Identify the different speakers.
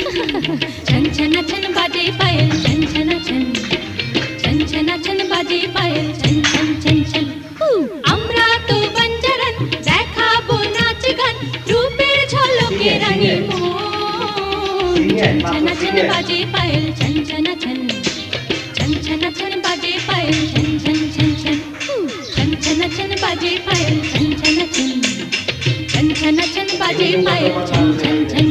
Speaker 1: छन छन छन बाजे पायल छन छन छन छन छन छन बाजे पायल छन छन छन छन আমরা তো বঞ্জারন দেখাবো নাচ গান রূপের ঝলকে রানী মন ছন ছন বাজে পায়েল ছন ছন ছন ছন ছন ছন বাজে পায়েল ছন ছন ছন ছন ছন ছন ছন বাজে পায়েল ছন ছন ছন ছন ছন ছন বাজে পায়েল ছন ছন ছন